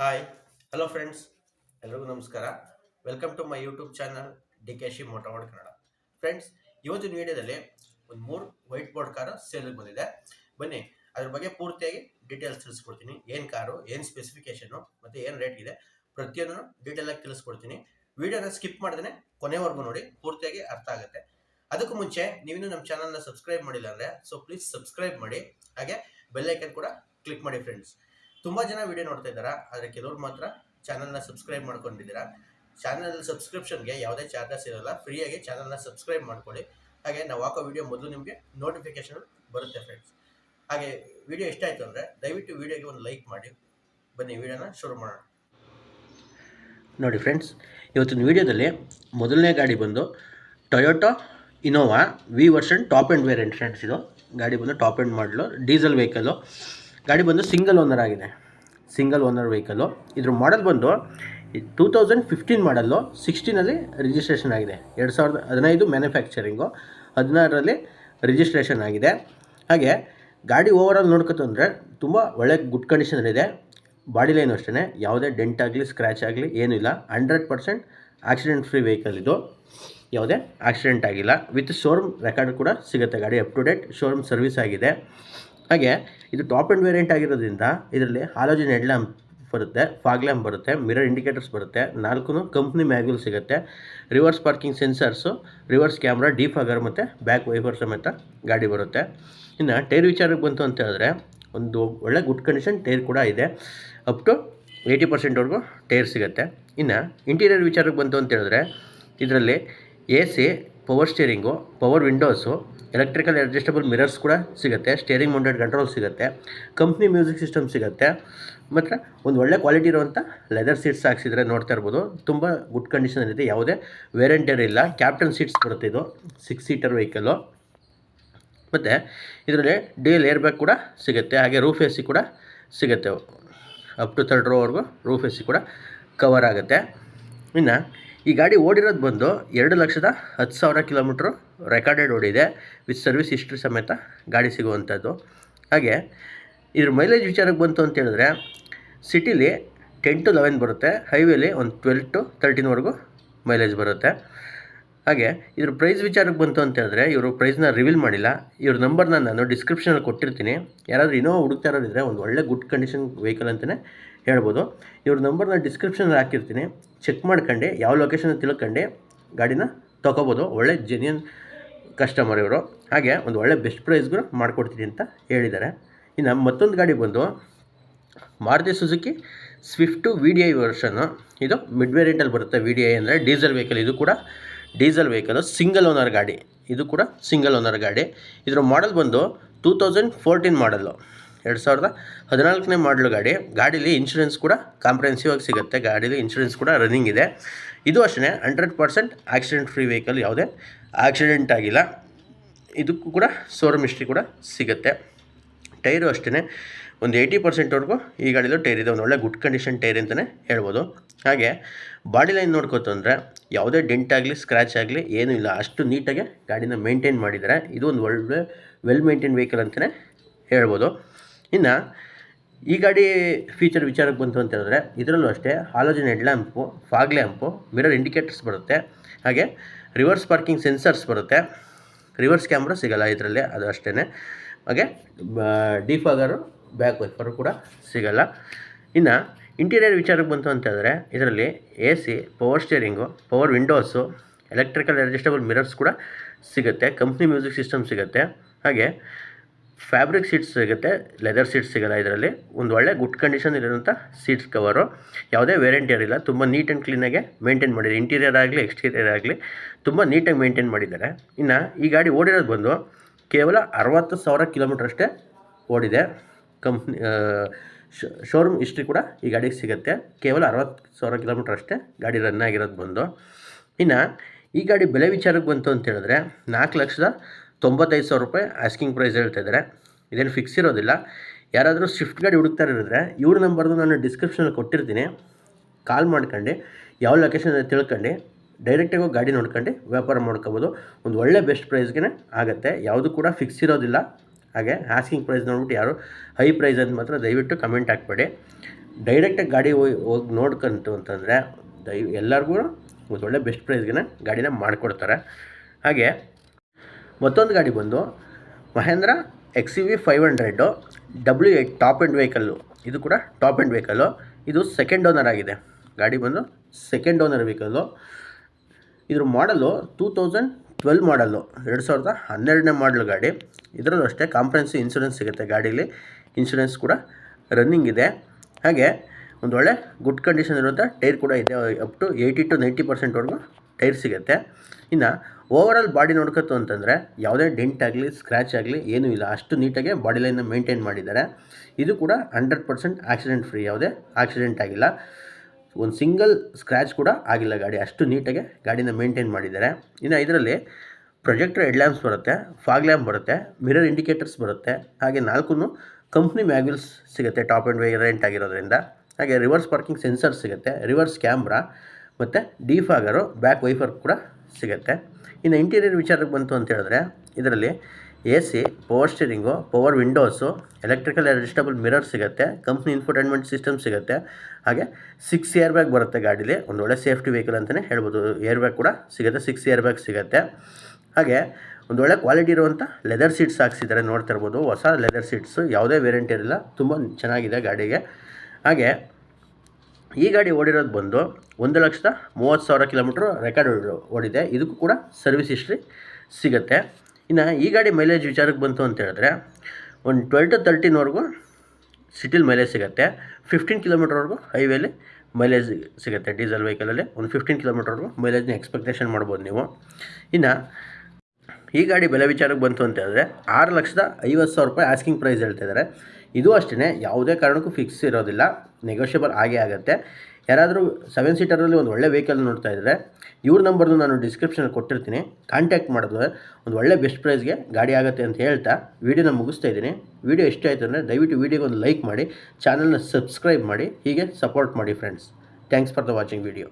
Hi hello friends ಎಲ್ರಿಗೂ ನಮಸ್ಕಾರ. Welcome to my YouTube channel D K she ಮೋಟಾವಾಡ್ Kannada friends ಇವತ್ತಿನ ವಿಡಿಯೋದಲ್ಲಿ ಒಂದು ಮೂರು ವೈಟ್ ಬೋರ್ಡ್ ಕಾರು ಸೇಲಿಗೆ ಬಂದಿದೆ. ಬನ್ನಿ, ಅದ್ರ ಬಗ್ಗೆ ಪೂರ್ತಿಯಾಗಿ ಡೀಟೇಲ್ಸ್ ತಿಳಿಸ್ಕೊಡ್ತೀನಿ. ಏನು ಕಾರು ಏನು ಸ್ಪೆಸಿಫಿಕೇಶನು ಮತ್ತು ಏನು ರೇಟ್ ಇದೆ, ಪ್ರತಿಯೊಂದನ್ನು ಡೀಟೇಲಾಗಿ ತಿಳಿಸ್ಕೊಡ್ತೀನಿ. ವಿಡಿಯೋನ ಸ್ಕಿಪ್ ಮಾಡ್ದೇ ಕೊನೆವರೆಗೂ ನೋಡಿ, ಪೂರ್ತಿಯಾಗಿ ಅರ್ಥ ಆಗುತ್ತೆ. ಅದಕ್ಕೂ ಮುಂಚೆ, ನೀವಿನ್ನೂ ನಮ್ಮ ಚಾನಲ್ನ ಸಬ್ಸ್ಕ್ರೈಬ್ ಮಾಡಿಲ್ಲ ಅಂದರೆ ಸೊ ಪ್ಲೀಸ್ ಸಬ್ಸ್ಕ್ರೈಬ್ ಮಾಡಿ. ಹಾಗೆ ಬೆಲ್ಲೈಕನ್ ಕೂಡ ಕ್ಲಿಕ್ ಮಾಡಿ ಫ್ರೆಂಡ್ಸ್ ತುಂಬ ಜನ ವಿಡಿಯೋ ನೋಡ್ತಾ ಇದ್ದಾರೆ? ಆದರೆ ಕೆಲವ್ರು ಮಾತ್ರ ಚಾನಲ್ನ ಸಬ್ಸ್ಕ್ರೈಬ್ ಮಾಡ್ಕೊಂಡಿದ್ದೀರಾ? ಚಾನಲ್ ಸಬ್ಸ್ಕ್ರಿಪ್ಷನ್ಗೆ ಯಾವುದೇ ಚಾರ್ಜಸ್ ಇರಲ್ಲ. ಫ್ರೀಯಾಗಿ ಚಾನಲ್ನ ಸಬ್ಸ್ಕ್ರೈಬ್ ಮಾಡ್ಕೊಳ್ಳಿ. ಹಾಗೆ ನಾವು ಹಾಕೋ ವಿಡಿಯೋ ಮೊದಲು ನಿಮಗೆ ನೋಟಿಫಿಕೇಶನ್ ಬರುತ್ತೆ ಫ್ರೆಂಡ್ಸ್ ಹಾಗೆ ವಿಡಿಯೋ ಇಷ್ಟ ಆಯಿತು ಅಂದರೆ ದಯವಿಟ್ಟು ವಿಡಿಯೋಗೆ ಒಂದು ಲೈಕ್ ಮಾಡಿ. ಬನ್ನಿ ವಿಡಿಯೋನ ಶುರು ಮಾಡೋಣ. ನೋಡಿ ಫ್ರೆಂಡ್ಸ್ ಇವತ್ತಿನ ವಿಡಿಯೋದಲ್ಲಿ ಮೊದಲನೇ ಗಾಡಿ ಬಂದು Toyota Innova V version top end variant friends ಇದು. ಗಾಡಿ ಬಂದು ಟಾಪ್ ಆ್ಯಂಡ್ ಮಾಡಲು ಡೀಸೆಲ್ ವೆಹಿಕಲ್ಲು ಗಾಡಿ ಬಂದು ಸಿಂಗಲ್ ಓನರ್ ಆಗಿದೆ. ಸಿಂಗಲ್ ಓನರ್ ವೆಹಿಕಲ್ಲು ಇದ್ರ ಮಾಡಲ್ ಬಂದು ಟೂ ತೌಸಂಡ್ ಫಿಫ್ಟೀನ್ ಮಾಡಲ್ಲು ಸಿಕ್ಸ್ಟೀನಲ್ಲಿ ರಿಜಿಸ್ಟ್ರೇಷನ್ ಆಗಿದೆ. ಎರಡು ಸಾವಿರದ ಹದಿನೈದು ಮ್ಯಾನುಫ್ಯಾಕ್ಚರಿಂಗು ಹದಿನಾರರಲ್ಲಿ ರಿಜಿಸ್ಟ್ರೇಷನ್ ಆಗಿದೆ. ಹಾಗೆ ಗಾಡಿ ಓವರಾಲ್ ನೋಡ್ಕೊತಂದರೆ ತುಂಬ ಒಳ್ಳೆ ಗುಡ್ ಕಂಡೀಷನಲ್ಲಿದೆ ಬಾಡಿ ಲೈನು ಅಷ್ಟೇ ಯಾವುದೇ ಡೆಂಟ್ ಆಗಲಿ ಸ್ಕ್ರ್ಯಾಚ್ ಆಗಲಿ ಏನೂ ಇಲ್ಲ. Hundred percent accident free vehicle ಇದು. ಯಾವುದೇ ಆಕ್ಸಿಡೆಂಟ್ ಆಗಿಲ್ಲ. ವಿತ್ ಶೋರೂಮ್ ರೆಕಾರ್ಡ್ ಕೂಡ ಸಿಗುತ್ತೆ ಗಾಡಿ up to date showroom service ಆಗಿದೆ. ಹಾಗೆ ಇದು ಟಾಪ್ ಆ್ಯಂಡ್ ವೇರಿಯಂಟ್ ಆಗಿರೋದ್ರಿಂದ ಇದರಲ್ಲಿ ಹಾಲೋಜಿನ್ ಹೆಡ್ ಲ್ಯಾಂಪ್ ಬರುತ್ತೆ ಫಾಗ್ ಲ್ಯಾಂಪ್ ಬರುತ್ತೆ ಮಿರರ್ ಇಂಡಿಕೇಟರ್ಸ್ ಬರುತ್ತೆ ನಾಲ್ಕು ಕಂಪ್ನಿ ಮ್ಯಾಗ್ಯೂಲ್ ಸಿಗುತ್ತೆ. Reverse parking sensors reverse camera defogger ಮತ್ತು ಬ್ಯಾಕ್ ವೈಫರ್ ಸಮೇತ ಗಾಡಿ ಬರುತ್ತೆ. ಇನ್ನು ಟೈರ್ ವಿಚಾರಕ್ಕೆ ಬಂತು ಅಂತ ಹೇಳಿದ್ರೆ ಒಂದು ಒಳ್ಳೆ ಗುಡ್ ಕಂಡೀಷನ್ ಟೈರ್ ಕೂಡ ಇದೆ. ಅಪ್ ಟು ಏಯ್ಟಿ ಪರ್ಸೆಂಟ್ವರೆಗೂ ಟೈರ್ ಸಿಗುತ್ತೆ. ಇನ್ನು ಇಂಟೀರಿಯರ್ ವಿಚಾರಕ್ಕೆ ಬಂತು ಅಂತ ಹೇಳಿದ್ರೆ ಇದರಲ್ಲಿ A C power steering power windows electrical adjustable mirrors ಕೂಡ ಸಿಗುತ್ತೆ ಸ್ಟೇರಿಂಗ್ ಮೌಂಟೆಡ್ ಕಂಟ್ರೋಲ್ ಸಿಗುತ್ತೆ ಕಂಪ್ನಿ ಮ್ಯೂಸಿಕ್ ಸಿಸ್ಟಮ್ ಸಿಗುತ್ತೆ. ಮತ್ತು ಒಂದು ಒಳ್ಳೆ ಕ್ವಾಲಿಟಿ ಇರುವಂಥ ಲೆದರ್ ಸೀಟ್ಸ್ ಹಾಕ್ಸಿದ್ರೆ ನೋಡ್ತಾ ಇರ್ಬೋದು. ತುಂಬ ಗುಡ್ ಕಂಡೀಷನಲ್ಲಿದೆ ಯಾವುದೇ ವೇರೆಂಟೇರ್ ಇಲ್ಲ. ಕ್ಯಾಪ್ಟನ್ ಸೀಟ್ಸ್ ಬರುತ್ತೆ ಇದು ಸಿಕ್ಸ್ ಸೀಟರ್ ವೆಹಿಕಲ್ಲು ಮತ್ತು ಇದರಲ್ಲಿ ಡಿ ಏರ್ ಬ್ಯಾಗ್ ಕೂಡ ಸಿಗುತ್ತೆ. ಹಾಗೆ ರೂಫ್ ಎ ಸಿ ಕೂಡ ಸಿಗುತ್ತೆ. ಅಪ್ ಟು ತರ್ಡ್ ರೋವರೆಗೂ ರೂಫ್ ಎ ಸಿ ಕೂಡ ಕವರ್ ಆಗುತ್ತೆ. ಇನ್ನು ಈ ಗಾಡಿ ಓಡಿರೋದು ಬಂದು ಎರಡು ಲಕ್ಷದ ಹತ್ತು ಸಾವಿರ ಕಿಲೋಮೀಟ್ರು ರೆಕಾರ್ಡೆಡ್ ಓಡಿದೆ ವಿತ್ ಸರ್ವಿಸ್ ಹಿಸ್ಟ್ರಿ ಸಮೇತ ಗಾಡಿ ಸಿಗುವಂಥದ್ದು. ಹಾಗೆ ಇದ್ರ ಮೈಲೇಜ್ ವಿಚಾರಕ್ಕೆ ಬಂತು ಅಂತ ಹೇಳಿದ್ರೆ ಸಿಟಿಲಿ ಟೆನ್ ಟು ಲೆವೆನ್ ಬರುತ್ತೆ, ಹೈವೇಲಿ ಒಂದು ಟ್ವೆಲ್ ಟು ತರ್ಟೀನ್ವರೆಗೂ ಮೈಲೇಜ್ ಬರುತ್ತೆ. ಹಾಗೆ ಇದ್ರ ಪ್ರೈಸ್ ವಿಚಾರಕ್ಕೆ ಬಂತು ಅಂತ ಹೇಳಿದ್ರೆ ಇವರು ಪ್ರೈಸ್ನ ರಿವೀಲ್ ಮಾಡಿಲ್ಲ. ಇವ್ರ ನಂಬರ್ನ ನಾನು ಡಿಸ್ಕ್ರಿಪ್ಷನಲ್ಲಿ ಕೊಟ್ಟಿರ್ತೀನಿ. ಯಾರಾದರೂ ಇನ್ನೋ ಹುಡುಕ್ತಾ ಇರೋದಿದ್ರೆ ಒಂದು ಒಳ್ಳೆ ಗುಡ್ ಕಂಡೀಷನ್ ವೆಹಿಕಲ್ ಅಂತಲೇ ಹೇಳ್ಬೋದು. ಇವ್ರ ನಂಬರ್ನ ಡಿಸ್ಕ್ರಿಪ್ಷನಲ್ಲಿ ಹಾಕಿರ್ತೀನಿ. ಚೆಕ್ ಮಾಡ್ಕೊಂಡು, ಯಾವ ಲೊಕೇಶನ್ ತಿಳ್ಕೊಂಡು, ಗಾಡಿನ ತೊಗೋಬೋದು. ಒಳ್ಳೆ ಜೆನ್ಯನ್ ಕಸ್ಟಮರ್ ಇವರು. ಹಾಗೆ ಒಂದು ಒಳ್ಳೆ ಬೆಸ್ಟ್ ಪ್ರೈಸ್ಗೂ ಮಾಡಿಕೊಡ್ತೀನಿ ಅಂತ ಹೇಳಿದ್ದಾರೆ. ಇನ್ನು ಮತ್ತೊಂದು ಗಾಡಿ ಬಂದು Maruti Suzuki Swift V D I version ಇದು ಮಿಡ್ ವೇರಿಯಂಟಲ್ಲಿ ಬರುತ್ತೆ ವಿ ಡಿ ಐ ಅಂದರೆ ಡೀಸೆಲ್ ವೆಹಿಕಲ್ ಇದು ಕೂಡ ಡೀಸೆಲ್ ವೆಹಿಕಲು, ಸಿಂಗಲ್ ಓನರ್ ಗಾಡಿ. ಇದು ಕೂಡ ಸಿಂಗಲ್ ಓನರ್ ಗಾಡಿ. ಇದರ ಮಾಡಲ್ ಬಂದು ಟೂ ತೌಸಂಡ್ ಫೋರ್ಟೀನ್ ಮಾಡಲು ಎರಡು ಸಾವಿರದ ಹದಿನಾಲ್ಕನೇ ಮಾಡಲು ಗಾಡಿ. ಗಾಡೀಲಿ ಇನ್ಶೂರೆನ್ಸ್ ಕೂಡ ಕಾಂಪ್ರೆನ್ಸಿವ್ ಆಗಿ ಸಿಗುತ್ತೆ. ಗಾಡೀಲಿ ಇನ್ಶೂರೆನ್ಸ್ ಕೂಡ ರನ್ನಿಂಗ್ ಇದೆ. ಇದು ಅಷ್ಟೇ hundred percent accident free vehicle ಯಾವುದೇ ಆಕ್ಸಿಡೆಂಟ್ ಆಗಿಲ್ಲ. ಇದಕ್ಕೂ ಕೂಡ ಸೋರಮ್ ಹಿಸ್ಟ್ರಿ ಕೂಡ ಸಿಗುತ್ತೆ. ಟೈರು ಅಷ್ಟೇ ಒಂದು ಏಯ್ಟಿ ಪರ್ಸೆಂಟ್ವರೆಗೂ ಈ ಗಾಡಿದು ಟೈರ್ ಇದೆ, ಒಂದು ಒಳ್ಳೆ ಗುಡ್ ಕಂಡೀಷನ್ ಟೈರ್ ಅಂತಲೇ ಹೇಳ್ಬೋದು. ಹಾಗೆ ಬಾಡಿ ಲೈನ್ ನೋಡ್ಕೊತಂದರೆ ಯಾವುದೇ ಡೆಂಟ್ ಆಗಲಿ ಸ್ಕ್ರ್ಯಾಚ್ ಆಗಲಿ ಏನೂ ಇಲ್ಲ. ಅಷ್ಟು ನೀಟಾಗಿ ಗಾಡಿನ ಮೇಂಟೈನ್ ಮಾಡಿದ್ದಾರೆ ಇದು ಒಂದು ಒಳ್ಳೆ ವೆಲ್ ಮೇಂಟೈನ್ ವೆಹಿಕಲ್ ಅಂತಲೇ ಹೇಳ್ಬೋದು. ಇನ್ನು ಈ ಗಾಡಿ ಫೀಚರ್ ವಿಚಾರಕ್ಕೆ ಬಂತು ಅಂತ ಹೇಳಿದ್ರೆ, ಇದರಲ್ಲೂ ಅಷ್ಟೇ halogen head lamp fog lamp mirror indicators ಬರುತ್ತೆ. ಹಾಗೆ ರಿವರ್ಸ್ ಪಾರ್ಕಿಂಗ್ ಸೆನ್ಸರ್ಸ್ ಬರುತ್ತೆ. ರಿವರ್ಸ್ ಕ್ಯಾಮ್ರಾ ಸಿಗಲ್ಲ ಇದರಲ್ಲಿ, ಅದು ಅಷ್ಟೇ ಹಾಗೆ ಡಿಫಾಗರು ಬ್ಯಾಕ್ ವೈಫರು ಕೂಡ ಸಿಗಲ್ಲ. ಇನ್ನು ಇಂಟೀರಿಯರ್ ವಿಚಾರಕ್ಕೆ ಬಂತು ಅಂತಂದರೆ ಇದರಲ್ಲಿ A C power steering power windows electrical adjustable mirrors ಕೂಡ ಸಿಗುತ್ತೆ. ಕಂಪ್ನಿ ಮ್ಯೂಸಿಕ್ ಸಿಸ್ಟಮ್ ಸಿಗುತ್ತೆ. ಹಾಗೆ ಫ್ಯಾಬ್ರಿಕ್ ಸೀಟ್ಸ್ ಸಿಗುತ್ತೆ ಲೆದರ್ ಸೀಟ್ಸ್ ಸಿಗಲ್ಲ ಇದರಲ್ಲಿ. ಒಂದು ಒಳ್ಳೆ ಗುಡ್ ಕಂಡೀಷನ್ ಇರೋಂಥ ಸೀಟ್ಸ್ ಕವರು ಯಾವುದೇ ವೇರಿಯಂಟ್ ಇರಲಿಲ್ಲ ತುಂಬ ನೀಟ್ ಆ್ಯಂಡ್ ಕ್ಲೀನಾಗೆ ಮೇಂಟೈನ್ ಮಾಡಿದೆ ಇಂಟೀರಿಯರ್ ಆಗಲಿ ಎಕ್ಸ್ಟೀರಿಯರ್ ಆಗಲಿ ತುಂಬ ನೀಟಾಗಿ ಮೇಂಟೈನ್ ಮಾಡಿದ್ದಾರೆ. ಇನ್ನು ಈ ಗಾಡಿ ಓಡಿರೋದು ಬಂದು ಕೇವಲ ಅರವತ್ತು ಸಾವಿರ ಕಿಲೋಮೀಟ್ರ್ ಅಷ್ಟೇ ಓಡಿದೆ. ಕಂಪ್ನಿ ಶೋರೂಮ್ ಹಿಸ್ಟ್ರಿ ಕೂಡ ಈ ಗಾಡಿಗೆ ಸಿಗುತ್ತೆ. ಕೇವಲ ಅರವತ್ತು ಸಾವಿರ ಕಿಲೋಮೀಟ್ರ್ ಅಷ್ಟೇ ಗಾಡಿ ರನ್ ಆಗಿರೋದು ಬಂದು. ಇನ್ನು ಈ ಗಾಡಿ ಬೆಲೆ ವಿಚಾರಕ್ಕೆ ಬಂತು ಅಂತ ಹೇಳಿದ್ರೆ ನಾಲ್ಕು ಲಕ್ಷದ ತೊಂಬತ್ತೈದು ಸಾವಿರ ರೂಪಾಯಿ ಆಸ್ಕಿಂಗ್ ಪ್ರೈಸ್ ಹೇಳ್ತಾ ಇದ್ದಾರೆ ಇದೇನು ಫಿಕ್ಸ್ ಇರೋದಿಲ್ಲ. ಯಾರಾದರೂ ಸ್ವಿಫ್ಟ್ ಗಾಡಿ ಹುಡುಕ್ತಾ ಇರಿದ್ರೆ ಇವ್ರ ನಂಬರ್ದು ನಾನು ಡಿಸ್ಕ್ರಿಪ್ಷನಲ್ಲಿ ಕೊಟ್ಟಿರ್ತೀನಿ. ಕಾಲ್ ಮಾಡ್ಕೊಂಡು, ಯಾವ ಲೊಕೇಶನ್ ತಿಳ್ಕೊಂಡು ಡೈರೆಕ್ಟಾಗಿ ಹೋಗಿ ಗಾಡಿ ನೋಡ್ಕೊಂಡು ವ್ಯಾಪಾರ ಮಾಡ್ಕೋಬೋದು. ಒಂದು ಒಳ್ಳೆ ಬೆಸ್ಟ್ ಪ್ರೈಸ್ಗೆ ಆಗುತ್ತೆ. ಯಾವುದು ಕೂಡ ಫಿಕ್ಸ್ ಇರೋದಿಲ್ಲ. ಹಾಗೆ ಆಸ್ಕಿಂಗ್ ಪ್ರೈಸ್ ನೋಡ್ಬಿಟ್ಟು ಯಾರು ಹೈ ಪ್ರೈಸ್ ಅಂತ ಮಾತ್ರ ದಯವಿಟ್ಟು ಕಮೆಂಟ್ ಹಾಕ್ಬೇಡಿ. ಡೈರೆಕ್ಟಾಗಿ ಗಾಡಿ ಹೋಗಿ ಹೋಗಿ ನೋಡ್ಕಂತು ಅಂತಂದರೆ ದಯ ಎಲ್ಲರಿಗೂ ಒಂದು ಒಳ್ಳೆ ಬೆಸ್ಟ್ ಪ್ರೈಸ್ಗೆ ಗಾಡಿನ ಮಾಡಿಕೊಡ್ತಾರೆ. ಹಾಗೆ ಮತ್ತೊಂದು ಗಾಡಿ ಬಂದು Mahindra X U V five hundred W eight top end vehicle ಇದು ಕೂಡ ಟಾಪ್ ಆ್ಯಂಡ್ ವೆಹಿಕಲ್ಲು ಇದು ಸೆಕೆಂಡ್ ಓನರ್ ಆಗಿದೆ. ಗಾಡಿ ಬಂದು ಸೆಕೆಂಡ್ ಓನರ್ ವೆಹಿಕಲ್ಲು ಇದ್ರ ಮಾಡಲು ಟೂ ತೌಸಂಡ್ ಟ್ವೆಲ್ ಮಾಡಲ್ಲು, ಎರಡು ಸಾವಿರದ ಹನ್ನೆರಡನೇ ಮಾಡಲ್ ಗಾಡಿ. ಇದರಲ್ಲೂ ಅಷ್ಟೇ ಕಾಂಪ್ರೆನ್ಸಿವ್ ಇನ್ಸೂರೆನ್ಸ್ ಸಿಗುತ್ತೆ ಗಾಡೀಲಿ. ಇನ್ಸೂರೆನ್ಸ್ ಕೂಡ ರನ್ನಿಂಗ್ ಇದೆ. ಹಾಗೆ ಒಂದು ಒಳ್ಳೆ ಗುಡ್ ಕಂಡೀಷನ್ ಇರುವಂಥ ಟೈರ್ ಕೂಡ ಇದೆ. Up to eighty to ninety ಪರ್ಸೆಂಟ್ವರೆಗೂ tyre ಸಿಗುತ್ತೆ. ಇನ್ನು ಓವರಾಲ್ ಬಾಡಿ ನೋಡ್ಕೊತು ಅಂತಂದರೆ ಯಾವುದೇ ಡೆಂಟ್ ಆಗಲಿ ಸ್ಕ್ರ್ಯಾಚ್ ಆಗಲಿ ಏನೂ ಇಲ್ಲ. ಅಷ್ಟು ನೀಟಾಗಿ ಬಾಡಿ ಲೈನ್ನ ಮೇಂಟೈನ್ ಮಾಡಿದ್ದಾರೆ. ಇದು ಕೂಡ ಹಂಡ್ರೆಡ್ ಪರ್ಸೆಂಟ್ ಆಕ್ಸಿಡೆಂಟ್ ಫ್ರೀ ಯಾವುದೇ ಆಕ್ಸಿಡೆಂಟ್ ಆಗಿಲ್ಲ. ಒಂದು ಸಿಂಗಲ್ ಸ್ಕ್ರ್ಯಾಚ್ ಕೂಡ ಆಗಿಲ್ಲ ಗಾಡಿ. ಅಷ್ಟು ನೀಟಾಗಿ ಗಾಡಿನ ಮೇಂಟೈನ್ ಮಾಡಿದ್ದಾರೆ. ಇನ್ನು ಇದರಲ್ಲಿ ಪ್ರೊಜೆಕ್ಟರ್ ಹೆಡ್ ಲ್ಯಾಂಪ್ಸ್ ಬರುತ್ತೆ, ಫಾಗ್ ಲ್ಯಾಂಪ್ ಬರುತ್ತೆ, ಮಿರರ್ ಇಂಡಿಕೇಟರ್ಸ್ ಬರುತ್ತೆ. ಹಾಗೆ ನಾಲ್ಕು ಕಂಪ್ನಿ ಮ್ಯಾಗ್ವಿಲ್ಸ್ ಸಿಗುತ್ತೆ, ಟಾಪ್ ಆ್ಯಂಡ್ ವೇರಿಯಂಟ್ ಆಗಿರೋದ್ರಿಂದ. ಹಾಗೆ ರಿವರ್ಸ್ ಪಾರ್ಕಿಂಗ್ ಸೆನ್ಸರ್ ಸಿಗುತ್ತೆ, ರಿವರ್ಸ್ ಕ್ಯಾಮ್ರಾ ಮತ್ತು ಡಿಫಾಗರು, ಬ್ಯಾಕ್ ವೈಫರ್ ಕೂಡ ಸಿಗುತ್ತೆ. ಇನ್ನು ಇಂಟೀರಿಯರ್ ವಿಚಾರಕ್ಕೆ ಬಂತು ಅಂತ ಹೇಳಿದ್ರೆ, ಇದರಲ್ಲಿ A C power steering power windows electrical adjustable mirror ಸಿಗುತ್ತೆ ಕಂಪ್ನಿ ಇನ್ಫೋಟೈನ್ಮೆಂಟ್ ಸಿಸ್ಟಮ್ ಸಿಗುತ್ತೆ. ಹಾಗೆ ಸಿಕ್ಸ್ ಇಯರ್ ಬ್ಯಾಗ್ ಬರುತ್ತೆ ಗಾಡೀಲಿ, ಒಂದು ಒಳ್ಳೆ ಸೇಫ್ಟಿ ವೆಹಿಕಲ್ ಅಂತಲೇ ಹೇಳ್ಬೋದು. ಏರ್ ಬ್ಯಾಗ್ ಕೂಡ ಸಿಗುತ್ತೆ ಸಿಕ್ಸ್ ಇಯರ್ ಬ್ಯಾಗ್ ಸಿಗುತ್ತೆ. ಹಾಗೆ ಒಂದು ಕ್ವಾಲಿಟಿ ಇರುವಂಥ ಲೆದರ್ ಸೀಟ್ಸ್ ಹಾಕ್ಸಿದ್ದಾರೆ ನೋಡ್ತಾ ಇರ್ಬೋದು. ಹೊಸ ಲೆದರ್ ಸೀಟ್ಸು ಯಾವುದೇ ವೇರಿಯಂಟ್ ಇರಲಿಲ್ಲ ತುಂಬ ಚೆನ್ನಾಗಿದೆ ಗಾಡಿಗೆ. ಹಾಗೆ ಈ ಗಾಡಿ ಓಡಿರೋದು ಬಂದು ಒಂದು ಲಕ್ಷದ ಮೂವತ್ತು ಸಾವಿರ ಕಿಲೋಮೀಟ್ರ್ ರೆಕಾರ್ಡ್ ಓಡಿದೆ. ಇದಕ್ಕೂ ಕೂಡ ಸರ್ವಿಸ್ ಹಿಸ್ಟ್ರಿ ಸಿಗುತ್ತೆ. ಇನ್ನು ಈ ಗಾಡಿ ಮೈಲೇಜ್ ವಿಚಾರಕ್ಕೆ ಬಂತು ಅಂತ ಹೇಳಿದ್ರೆ, ಒಂದು ಟ್ವೆಲ್ ಟು ತರ್ಟೀನ್ವರೆಗೂ ಸಿಟಿಲಿ ಮೈಲೇಜ್ ಸಿಗುತ್ತೆ. ಫಿಫ್ಟೀನ್ ಕಿಲೋಮೀಟ್ರ್ವರೆಗೂ ಹೈವೇಲಿ ಮೈಲೇಜ್ ಸಿಗುತ್ತೆ. ಡೀಸೆಲ್ ವೆಹಿಕಲಲ್ಲಿ ಒಂದು ಫಿಫ್ಟೀನ್ ಕಿಲೋಮೀಟ್ರ್ವರೆಗೂ ಮೈಲೇಜ್ನ ಎಕ್ಸ್ಪೆಕ್ಟೇಷನ್ ಮಾಡ್ಬೋದು ನೀವು. ಇನ್ನು ಈ ಗಾಡಿ ಬೆಲೆ ವಿಚಾರಕ್ಕೆ ಬಂತು ಅಂತ ಹೇಳಿದ್ರೆ, ಆರು ಲಕ್ಷದ ಐವತ್ತು ಸಾವಿರ ರೂಪಾಯಿ ಆಸ್ಕಿಂಗ್ ಪ್ರೈಸ್ ಹೇಳ್ತಿದ್ದಾರೆ ಇದು ಅಷ್ಟೇ ಯಾವುದೇ ಕಾರಣಕ್ಕೂ ಫಿಕ್ಸ್ ಇರೋದಿಲ್ಲ. ನೆಗೋಷಿಯಬಲ್ ಆಗೇ ಆಗುತ್ತೆ. ಯಾರಾದರೂ ಸೆವೆನ್ ಸೀಟರಲ್ಲಿ ಒಂದು ಒಳ್ಳೆ ವೆಹಿಕಲ್ ನೋಡ್ತಾ ಇದ್ದರೆ ಇವ್ರ ನಂಬರ್ನು ನಾನು ಡಿಸ್ಕ್ರಿಪ್ಷನಲ್ಲಿ ಕೊಟ್ಟಿರ್ತೀನಿ. ಕಾಂಟ್ಯಾಕ್ಟ್ ಮಾಡಿದ್ರೆ ಒಂದು ಒಳ್ಳೆ ಬೆಸ್ಟ್ ಪ್ರೈಸ್ಗೆ ಗಾಡಿ ಆಗುತ್ತೆ ಅಂತ ಹೇಳ್ತಾ ವೀಡಿಯೋನ ಮುಗಿಸ್ತಾ ಇದ್ದೀನಿ. ವೀಡಿಯೋ ಇಷ್ಟ ಆಯಿತು ಅಂದರೆ ದಯವಿಟ್ಟು ವೀಡಿಯೋಗೆ ಒಂದು ಲೈಕ್ ಮಾಡಿ ಚಾನಲ್ನ ಸಬ್ಸ್ಕ್ರೈಬ್ ಮಾಡಿ, ಹೀಗೆ ಸಪೋರ್ಟ್ ಮಾಡಿ friends thanks for the watching video